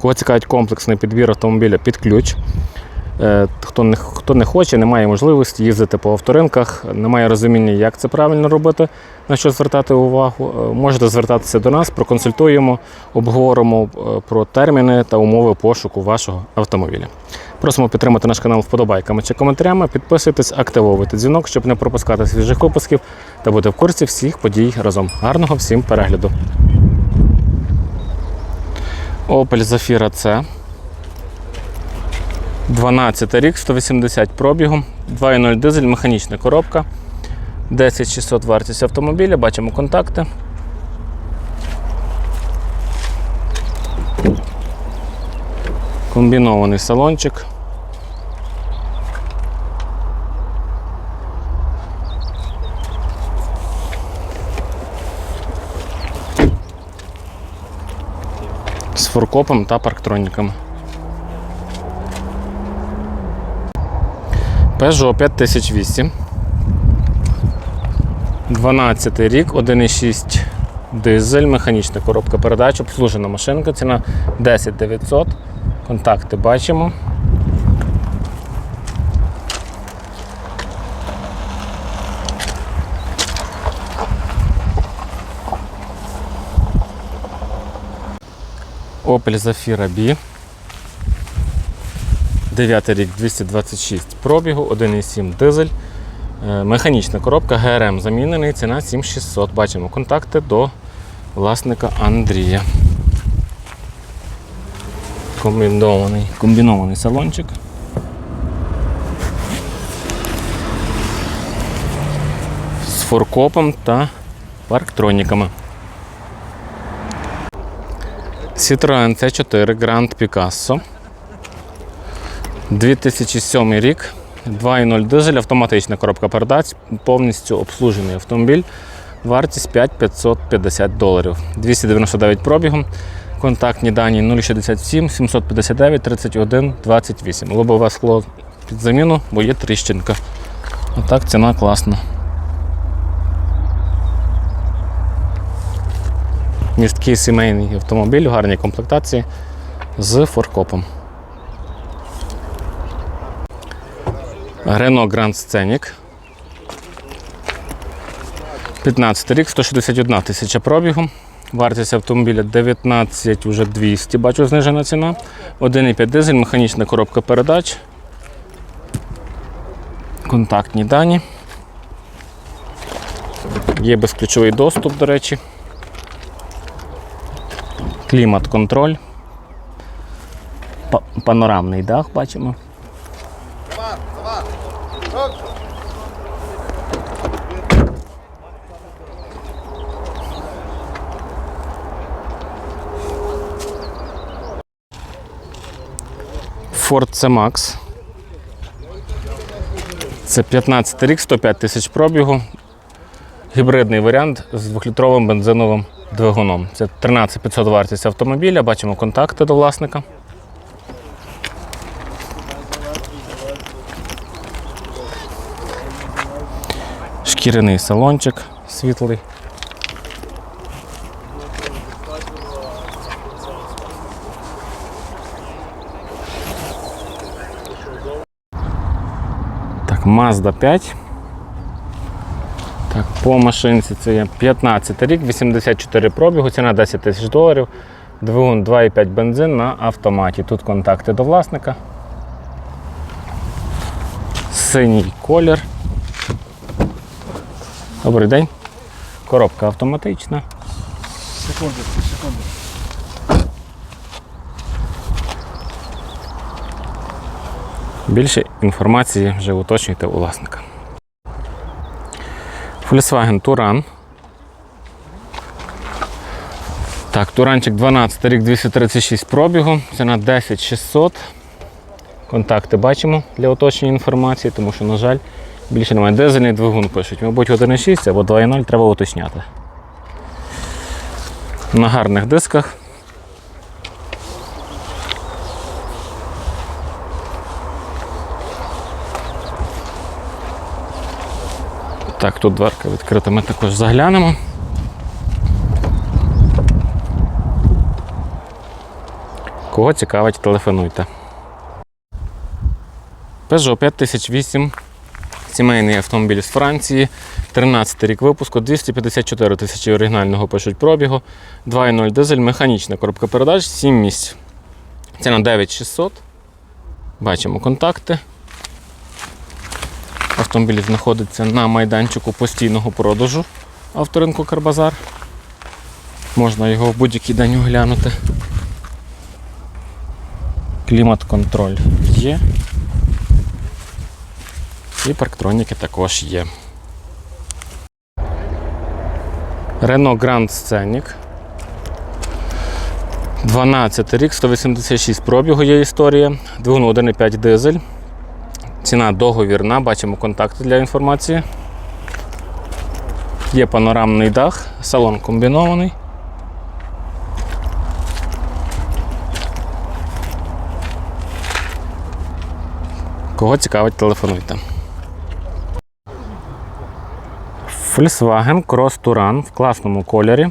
Кого цікавить комплексний підбір автомобіля під ключ. Е, Хто не, хто не хоче, не має можливості їздити по авторинках, не має розуміння, як це правильно робити, на що звертати увагу, е, можете звертатися до нас, проконсультуємо, обговоримо е, про терміни та умови пошуку вашого автомобіля. Просимо підтримати наш канал вподобайками чи коментарями, підписуйтесь, активовуйте дзвінок, щоб не пропускати свіжих випусків та бути в курсі всіх подій разом. Гарного всім перегляду! Opel Zafira C. 12 рік, 180 пробігу, 2.0 дизель, механічна коробка. 10600 вартість автомобіля, бачимо контакти. Комбінований салончик. З фуркопом та парктроніками. Peugeot 5008. 12 рік, 1,6 дизель, механічна коробка передач, обслужена машинка, ціна 10 900. Контакти бачимо. Opel Zafira B. 9 рік 226 пробігу, 1,7 дизель. Е, Механічна коробка ГРМ замінений, ціна 7600. Бачимо контакти до власника Андрія. Комбінований, комбінований салончик. З форкопом та парктроніками. Citroen C4 Grand Picasso. 2007 рік. 2.0 дизель, автоматична коробка передач, повністю обслужений автомобіль. Вартість 5550 доларів. 299 пробігом. Контактні дані 067 759 31 28. Лобове скло під заміну, бо є тріщинка. Отак ціна класна. Місткий сімейний автомобіль в гарній комплектації з форкопом. Renault Grand Scenic. 15 рік, 161 тисяча пробігу. Вартість автомобіля 19 уже 200, бачу знижена ціна. 1,5 дизель, механічна коробка передач. Контактні дані. Є безключовий доступ, до речі. Клімат-контроль. Панорамний дах бачимо. Ford C-Max. Це 15 рік, 105 тисяч пробігу. Гібридний варіант з 2-літровим бензиновим двигуном. Це 13 500 вартість автомобіля. Бачимо контакти до власника. Шкіряний салончик світлий. Так, Mazda 5. Так, по машинці це є 15 рік, 84 пробігу, ціна 10 тисяч доларів. Двигун 2,5 бензин на автоматі. Тут контакти до власника. Синій колір. Добрий день. Коробка автоматична. Секундочку, секунду. Більше інформації вже уточнюйте у власника. Volkswagen Touran. Так, Туранчик 12 рік 236 пробігу, ціна 10 600. Контакти бачимо для уточнення інформації, тому що, на жаль, більше немає. Дизельний двигун пишуть. Мабуть, 1,6 або 2,0 треба уточняти. На гарних дисках. Так, тут дверка відкрита, ми також заглянемо. Кого цікавить, телефонуйте. Peugeot 5008. Сімейний автомобіль з Франції. 13 рік випуску, 254 тисячі оригінального пишуть пробігу, 2.0 дизель, механічна коробка передач, 7 місць. Ціна 9600. Бачимо контакти. Автомобіль знаходиться на майданчику постійного продажу авторинку Карбазар. Можна його в будь-який день оглянути. Клімат-контроль є. І парктроніки також є. Renault Grand Scenic. 12 рік, 186 пробігу є історія. Двигун 1,5 дизель. Ціна договірна, бачимо контакти для інформації. Є панорамний дах, салон комбінований. Кого цікавить, телефонуйте. Volkswagen Cross Touran в класному кольорі.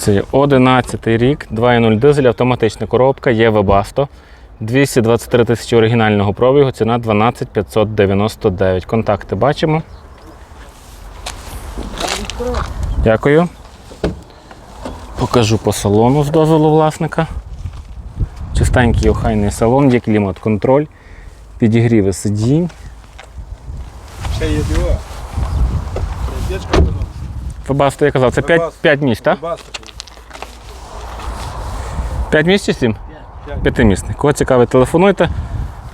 Це 11 рік, 2.0 дизель, автоматична коробка, є Webasto. 223 тисячі оригінального пробігу, ціна 12 599. Контакти бачимо. Дякую. Покажу по салону з дозволу власника. Чистенький охайний салон, є клімат-контроль, підігріви сидінь. Ще є диво. Сердечко я казав, це 5, Webasto. 5 місць, так? Баста. 5 місць 7? П'ятимісний. Кого цікавить, телефонуйте,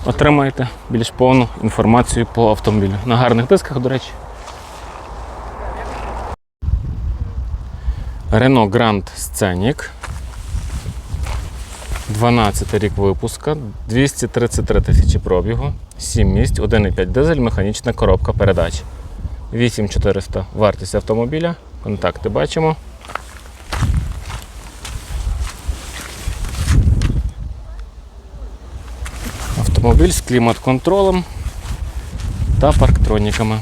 отримаєте більш повну інформацію по автомобілю. На гарних дисках, до речі. Renault Grand Scenic. 12 рік випуска, 233 тисячі пробігу, 7 місць, 1,5 дизель, механічна коробка передач. 8400 вартість автомобіля. Контакти бачимо. Автомобіль з клімат-контролем та парктроніками.